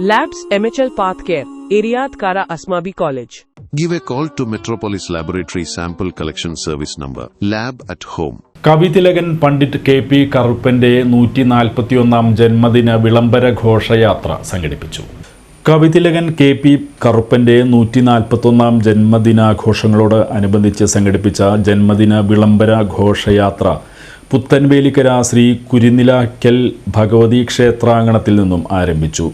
Labs MHL Path Care, Iriad Kara Asmabi College. Give a call to Metropolis Laboratory Sample Collection Service number lab at home. Kavithilakan Pandit K P കറുപ്പന്റെ നൂറ്റി നാൽപ്പത്തിയൊന്നാം ജന്മദിന വിളംബര ഘോഷയാത്ര സംഘടിപ്പിച്ചു കവിതിലകൻ K P കറുപ്പന്റെ നൂറ്റി നാൽപ്പത്തൊന്നാം ജന്മദിനാഘോഷങ്ങളോട് അനുബന്ധിച്ച് സംഘടിപ്പിച്ച ജന്മദിന വിളംബര ഘോഷയാത്ര പുത്തൻവേലിക്കര ശ്രീ കുരിനിലാക്കൽ ഭഗവതി ക്ഷേത്രാങ്കണത്തിൽ നിന്നും ആരംഭിച്ചു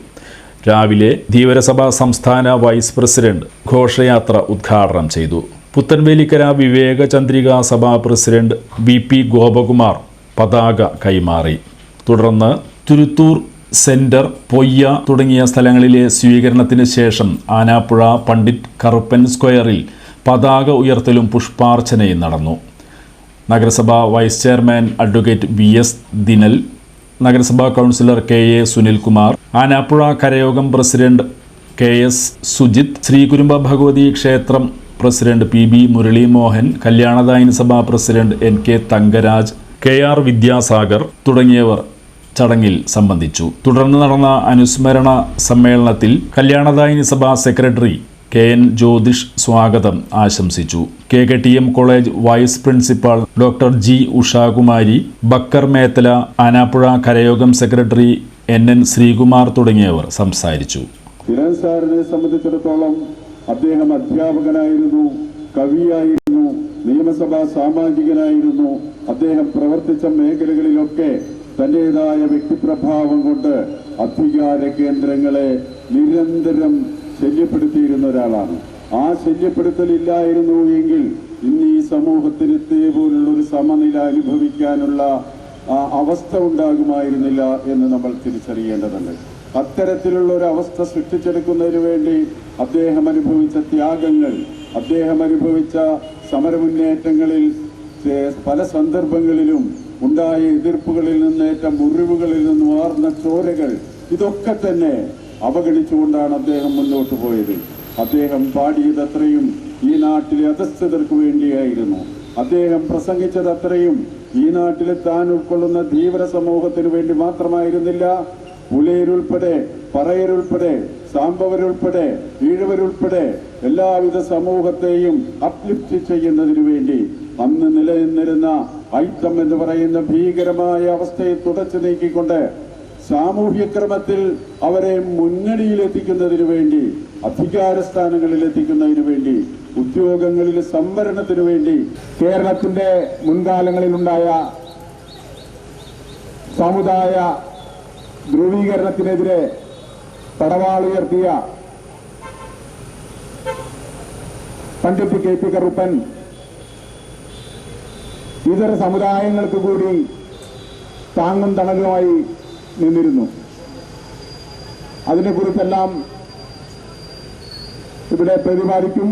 രാവിലെ ധീവരസഭ സംസ്ഥാന വൈസ് പ്രസിഡന്റ് ഘോഷയാത്ര ഉദ്ഘാടനം ചെയ്തു. പുത്തൻവേലിക്കര വിവേക ചന്ദ്രികാ സഭാ പ്രസിഡന്റ് വി പി ഗോപകുമാർ പതാക കൈമാറി. തുടർന്ന് തുരുത്തൂർ സെന്റർ പൊയ്യ തുടങ്ങിയ സ്ഥലങ്ങളിലെ സ്വീകരണത്തിന് ശേഷം ആനാപ്പുഴ പണ്ഡിറ്റ് കറുപ്പൻ സ്ക്വയറിൽ പതാക ഉയർത്തലും പുഷ്പാർച്ചനയും നടന്നു. നഗരസഭാ vice chairman advocate V S Dinal നഗരസഭാ councillor K A Sunilkumar Anapuzha കരയോഗം president K S Sujith Sreekurumba Bhagavathi ക്ഷേത്രം പ്രസിഡന്റ് പി ബി മുരളീമോഹൻ കല്യാണദായന സഭാ president N K Thankaraj K R Vidyasagar തുടങ്ങിയവർ ചടങ്ങിൽ സംബന്ധിച്ചു. തുടർന്ന് നടന്ന അനുസ്മരണ സമ്മേളനത്തിൽ കല്യാണദായനി സഭാ സെക്രട്ടറി കെ എൻ ജ്യോതിഷ് സ്വാഗതം ആശംസിച്ചു. K K T M college vice principal doctor G Ushakumari Bakkar Methala Anappuzha കരയോഗം secretary N N Sreekumar തുടങ്ങിയവർ സംസാരിച്ചു. സാറിനെ സംബന്ധിച്ചിടത്തോളം അദ്ദേഹം അധ്യാപകനായിരുന്നു കവിയായിരുന്നു നിയമസഭാ സാമാജികനായിരുന്നു. അദ്ദേഹം പ്രവർത്തിച്ച മേഖലകളിലൊക്കെ തന്റേതായ വ്യക്തിപ്രഭാവം കൊണ്ട് അധികാര കേന്ദ്രങ്ങളെ നിരന്തരം ശല്യപ്പെടുത്തിയിരുന്ന ഒരാളാണ്. ആ ശല്യപ്പെടുത്തലില്ലായിരുന്നു എങ്കിൽ ഇന്ന് ഈ സമൂഹത്തിന് ഇതേപോലുള്ള ഒരു സമനില അനുഭവിക്കാനുള്ള അവസ്ഥ ഉണ്ടാകുമായിരുന്നില്ല എന്ന് നമ്മൾ തിരിച്ചറിയേണ്ടതുണ്ട്. അത്തരത്തിലുള്ള ഒരു അവസ്ഥ സൃഷ്ടിച്ചെടുക്കുന്നതിന് വേണ്ടി അദ്ദേഹം അനുഭവിച്ച ത്യാഗങ്ങൾ അദ്ദേഹം അനുഭവിച്ച സമരമുന്നേറ്റങ്ങളിൽ പല സന്ദർഭങ്ങളിലും ഉണ്ടായ എതിർപ്പുകളിൽ നിന്നേറ്റ മുറിവുകളിൽ നിന്ന് വാർന്ന ചോരകൾ ഇതൊക്കെ തന്നെ അവഗണിച്ചുകൊണ്ടാണ് അദ്ദേഹം മുന്നോട്ട് പോയത്. അദ്ദേഹം പാടിയത് അത്രയും ഈ നാട്ടിലെ അധസ്ഥിതർക്ക് വേണ്ടിയായിരുന്നു. അദ്ദേഹം പ്രസംഗിച്ചത് അത്രയും ഈ നാട്ടിലെ താൻ ഉൾക്കൊള്ളുന്ന ധീവര സമൂഹത്തിന് വേണ്ടി മാത്രമായിരുന്നില്ല. പുലയരുൾപ്പെടെ പറയരുൾപ്പെടെ സാമ്പവരുൾപ്പെടെ ഈഴവരുൾപ്പെടെ എല്ലാവിധ സമൂഹത്തെയും അപ്ലിഫ്റ്റ് ചെയ്യുന്നതിനു വേണ്ടി അന്ന് നിലനിന്നിരുന്ന ഐത്തം എന്ന് പറയുന്ന ഭീകരമായ അവസ്ഥയെ തുടച്ചു നീക്കിക്കൊണ്ട് സാമൂഹ്യക്രമത്തിൽ അവരെ മുന്നണിയിൽ എത്തിക്കുന്നതിനു വേണ്ടി അധികാര സ്ഥാനങ്ങളിൽ എത്തിക്കുന്നതിനു വേണ്ടി ഉദ്യോഗങ്ങളിൽ സംവരണത്തിനു വേണ്ടി കേരളത്തിന്റെ മുൻകാലങ്ങളിലുണ്ടായ സമുദായ ധ്രുവീകരണത്തിനെതിരെ തടവാളുയർത്തിയ പണ്ഡിറ്റ് കെ പി കറുപ്പൻ ഇതര സമുദായങ്ങൾക്ക് കൂടി താങ്ങും തണലുമായി നിന്നിരുന്നു. അതിനെക്കുറിച്ചെല്ലാം ഇവിടെ പ്രതിപാദിക്കും.